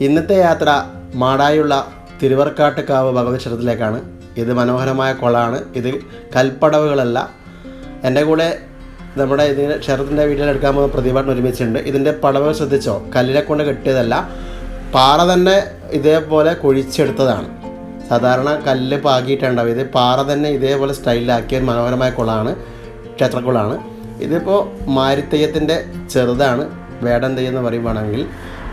ഇന്നത്തെ യാത്ര മാടായുള്ള തിരുവർക്കാട്ടുകാവ് ഭഗവതി ക്ഷേത്രത്തിലേക്കാണ് ഇത് മനോഹരമായ കുളമാണ് ഇത് കൽപ്പടവുകളല്ല. എന്റെ കൂടെ നമ്മുടെ ഇതിന് ക്ഷേത്രത്തിന്റെ വീട്ടിൽ എടുക്കാൻ പോകുന്ന പ്രതിഭാട്ടം ഒരുമിച്ചുണ്ട്. ഇതിന്റെ പടവുകൾ ശ്രദ്ധിച്ചോ? കല്ലിനെ കൊണ്ട് കെട്ടിയതല്ല. പാറ തന്നെ ഇതേപോലെ കുഴിച്ചെടുത്തതാണ്. സാധാരണ കല്ല് പാകിയിട്ടുണ്ടാവും. ഇത് പാറ തന്നെ ഇതേപോലെ സ്റ്റൈലിലാക്കിയ ഒരു മനോഹരമായ കുളമാണ് ക്ഷേത്രക്കുളമാണ് ഇതിപ്പോൾ മാരിത്തെയ്യത്തിന്റെ ചെറുതാണ്. വേടൻ തെയ്യം എന്ന് പറയുവാണെങ്കിൽ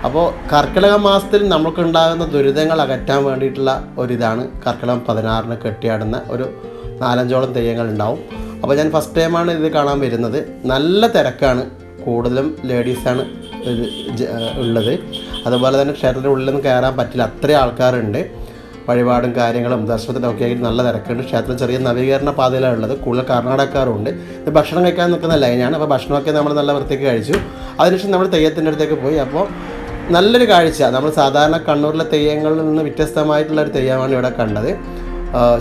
അപ്പോൾ കർക്കിടക മാസത്തിൽ നമുക്കുണ്ടാകുന്ന ദുരിതങ്ങൾ അകറ്റാൻ വേണ്ടിയിട്ടുള്ള ഒരിതാണ് കർക്കിടകം പതിനാറിന് കെട്ടിയാടുന്ന ഒരു നാലഞ്ചോളം തെയ്യങ്ങൾ ഉണ്ടാവും. അപ്പോൾ ഞാൻ ഫസ്റ്റ് ടൈമാണ് ഇത് കാണാൻ വരുന്നത്. നല്ല തിരക്കാണ്. കൂടുതലും ലേഡീസാണ് ഇത് ഉള്ളത്. അതുപോലെ തന്നെ ക്ഷേത്രത്തിന്റെ ഉള്ളിലൊന്നും കയറാൻ പറ്റില്ല. അത്രയും ആൾക്കാരുണ്ട്. വഴിപാടും കാര്യങ്ങളും ദർശനത്തിനൊക്കെ ആയിട്ട് നല്ല തിരക്കുണ്ട്. ക്ഷേത്രം ചെറിയ നവീകരണ പാതയിലാണ് ഉള്ളത്. കൂടുതൽ കർണാടകക്കാരുണ്ട്. ഇത് ഭക്ഷണം കഴിക്കാൻ നിൽക്കുന്ന ലൈനാണ് അപ്പോൾ ഭക്ഷണമൊക്കെ നമ്മൾ നല്ല വൃത്തിക്ക് കഴിച്ചു. അതിനുശേഷം നമ്മൾ തെയ്യത്തിന്റെ അടുത്തേക്ക് പോയി. അപ്പോൾ നല്ലൊരു കാഴ്ച. നമ്മൾ സാധാരണ കണ്ണൂരിലെ തെയ്യങ്ങളിൽ നിന്ന് വ്യത്യസ്തമായിട്ടുള്ള ഒരു തെയ്യമാണ് ഇവിടെ കണ്ടത്.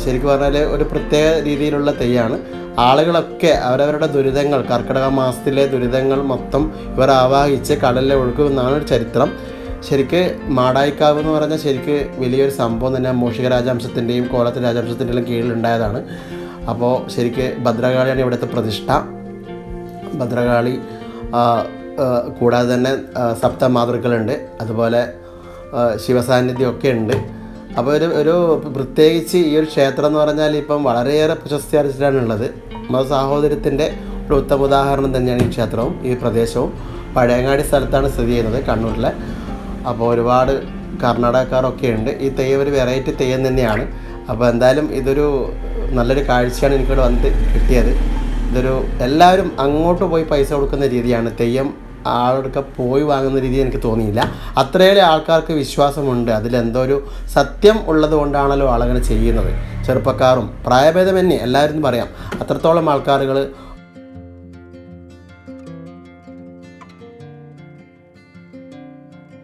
ശരിക്കും പറഞ്ഞാൽ ഒരു പ്രത്യേക രീതിയിലുള്ള തെയ്യമാണ് ആളുകളൊക്കെ അവരവരുടെ ദുരിതങ്ങൾ കർക്കിടക മാസത്തിലെ ദുരിതങ്ങൾ മൊത്തം ഇവർ ആവാഹിച്ച് കടലിലെ ഒഴുക്കുമെന്നാണ് ഒരു ചരിത്രം. ശരിക്ക് മാടായിക്കാവ് എന്ന് പറഞ്ഞാൽ ശരിക്ക് വലിയൊരു സംഭവം തന്നെ മൂഷിക രാജവംശത്തിന്റെയും കോലത്തെ രാജവംശത്തിന്റെയും കീഴിലുണ്ടായതാണ്. അപ്പോൾ ശരിക്ക് ഭദ്രകാളിയാണ് ഇവിടുത്തെ പ്രതിഷ്ഠ. ഭദ്രകാളി കൂടാതെ തന്നെ സപ്ത മാതൃക്കളുണ്ട് അതുപോലെ ശിവസാന്നിധ്യം ശിവസാന്നിധ്യമൊക്കെ ഉണ്ട് അപ്പോൾ ഒരു ഒരു പ്രത്യേകിച്ച് ഈ ഒരു ക്ഷേത്രം എന്ന് പറഞ്ഞാൽ ഇപ്പം വളരെയേറെ പ്രശസ്തി ആർജിച്ചിട്ടാണുള്ളത് മത സാഹോദര്യത്തിന്റെ ഒരു ഉത്തമ ഉദാഹരണം തന്നെയാണ് ഈ ക്ഷേത്രവും ഈ പ്രദേശവും. പഴയങ്ങാടി സ്ഥലത്താണ് സ്ഥിതി ചെയ്യുന്നത് കണ്ണൂരിലെ. അപ്പോൾ ഒരുപാട് കർണാടകക്കാരൊക്കെ ഉണ്ട് ഈ തെയ്യം ഒരു വെറൈറ്റി തെയ്യം തന്നെയാണ്. അപ്പോൾ എന്തായാലും ഇതൊരു നല്ലൊരു കാഴ്ചയാണ് എനിക്കിവിടെ വന്ന് കിട്ടിയത്. ഇതൊരു എല്ലാവരും അങ്ങോട്ട് പോയി പൈസ കൊടുക്കുന്ന രീതിയാണ് തെയ്യം ആളൊക്കെ പോയി വാങ്ങുന്ന രീതി എനിക്ക് തോന്നിയില്ല. അത്രയേറെ ആൾക്കാർക്ക് വിശ്വാസമുണ്ട്. അതിലെന്തോ ഒരു സത്യം ഉള്ളത് കൊണ്ടാണല്ലോ ആളങ്ങനെ ചെയ്യുന്നത്. ചെറുപ്പക്കാരും പ്രായഭേദമന്യേ എല്ലാവരും പറയാം. അത്രത്തോളം ആൾക്കാരുകൾ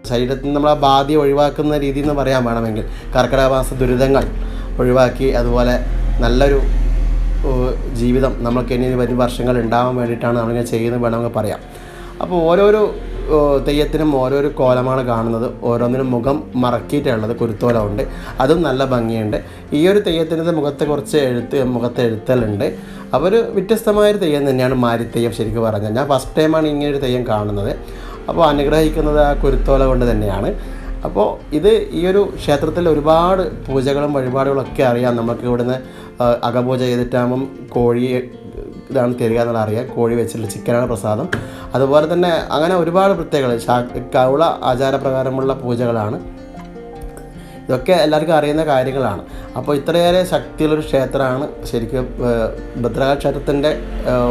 ശരീരത്തിൽ നമ്മൾ ബാധ്യ ഒഴിവാക്കുന്ന രീതി എന്ന് പറയാൻ വേണമെങ്കിൽ കർക്കിടക മാസ ദുരിതങ്ങൾ ഒഴിവാക്കി അതുപോലെ നല്ലൊരു ജീവിതം നമ്മൾക്ക് ഇനി വരും വർഷങ്ങൾ ഉണ്ടാവാൻ വേണ്ടിയിട്ടാണ് നമ്മളിങ്ങനെ ചെയ്യുന്നത് വേണമെങ്കിൽ പറയാം. അപ്പോൾ ഓരോരോ തെയ്യത്തിനും ഓരോരോ കോലമാണ് കാണുന്നത്. ഓരോന്നിനും മുഖം മറക്കിയിട്ടുള്ളത് കുരുത്തോലമുണ്ട്. അതും നല്ല ഭംഗിയുണ്ട്. ഈ ഒരു തെയ്യത്തിന്റെ മുഖത്തെ കുറച്ച് എഴുത്ത് മുഖത്തെ എഴുത്തലുണ്ട്. അവർ വ്യത്യസ്തമായൊരു തെയ്യം തന്നെയാണ് മാരിത്തെയ്യം ശരിക്കും പറഞ്ഞാൽ. ഞാൻ ഫസ്റ്റ് ടൈമാണ് ഇങ്ങനെ ഒരു തെയ്യം കാണുന്നത്. അപ്പോൾ അനുഗ്രഹിക്കുന്നത് ആ കുരുത്തോല കൊണ്ട് തന്നെയാണ്. അപ്പോൾ ഇത് ഈ ഒരു ക്ഷേത്രത്തിൽ ഒരുപാട് പൂജകളും വഴിപാടുകളൊക്കെ അറിയാം. നമുക്ക് ഇവിടുന്ന് അകപൂജ ചെയ്തിട്ടാകുമ്പം കോഴി ഇതാണ് തരിക എന്നുള്ള അറിയാം. കോഴി വെച്ചിട്ടുള്ള ചിക്കനാണ് പ്രസാദം. അതുപോലെ തന്നെ അങ്ങനെ ഒരുപാട് പ്രത്യേകത കൗള ആചാരപ്രകാരമുള്ള പൂജകളാണ്. ഇതൊക്കെ എല്ലാവർക്കും അറിയുന്ന കാര്യങ്ങളാണ്. അപ്പോൾ ഇത്രയേറെ ശക്തിയുള്ളൊരു ക്ഷേത്രമാണ് ശരിക്കും ഭദ്രകാല ക്ഷേത്രത്തിന്റെ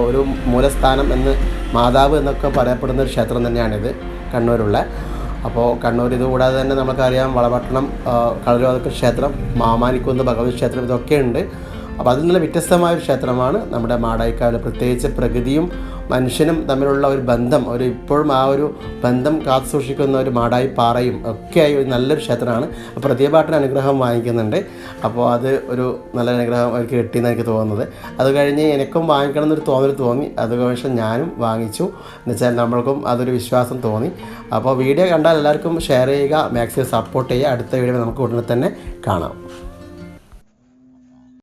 ഒരു മൂലസ്ഥാനം എന്ന് മാതാവ് എന്നൊക്കെ പറയപ്പെടുന്ന ഒരു ക്ഷേത്രം തന്നെയാണിത് കണ്ണൂരുള്ള. അപ്പോൾ കണ്ണൂർ ഇതുകൂടാതെ തന്നെ നമുക്കറിയാം വളപട്ടണം കളരോദക ക്ഷേത്രം മാമാനിക്കുന്ന് ഭഗവതി ക്ഷേത്രം ഇതൊക്കെ ഉണ്ട് അപ്പോൾ അതിൽ നിന്ന് വ്യത്യസ്തമായ ഒരു ക്ഷേത്രമാണ്. നമ്മുടെ മാടായിക്കാവിൽ പ്രത്യേകിച്ച് പ്രകൃതിയും മനുഷ്യനും തമ്മിലുള്ള ഒരു ബന്ധം ഒരു ഇപ്പോഴും ആ ഒരു ബന്ധം കാത്തു സൂക്ഷിക്കുന്ന ഒരു മാടായി പാറയും ഒക്കെയായി ഒരു നല്ലൊരു ക്ഷേത്രമാണ്. അപ്പോൾ പ്രതിഭാട്ടിന് അനുഗ്രഹം വാങ്ങിക്കുന്നുണ്ട്. അപ്പോൾ അത് ഒരു നല്ല അനുഗ്രഹം അവർക്ക് കിട്ടിയെന്ന് എനിക്ക് തോന്നുന്നത്. അത് കഴിഞ്ഞ് എനിക്കും വാങ്ങിക്കണം എന്നൊരു തോന്നൽ തോന്നി. അത് കഴിഞ്ഞ് ഞാനും വാങ്ങിച്ചു. എന്നുവെച്ചാൽ നമ്മൾക്കും അതൊരു വിശ്വാസം തോന്നി. അപ്പോൾ വീഡിയോ കണ്ടാൽ എല്ലാവർക്കും ഷെയർ ചെയ്യുക മാക്സിമം സപ്പോർട്ട് ചെയ്യുക. അടുത്ത വീഡിയോ നമുക്ക് ഉടനെ തന്നെ കാണാം.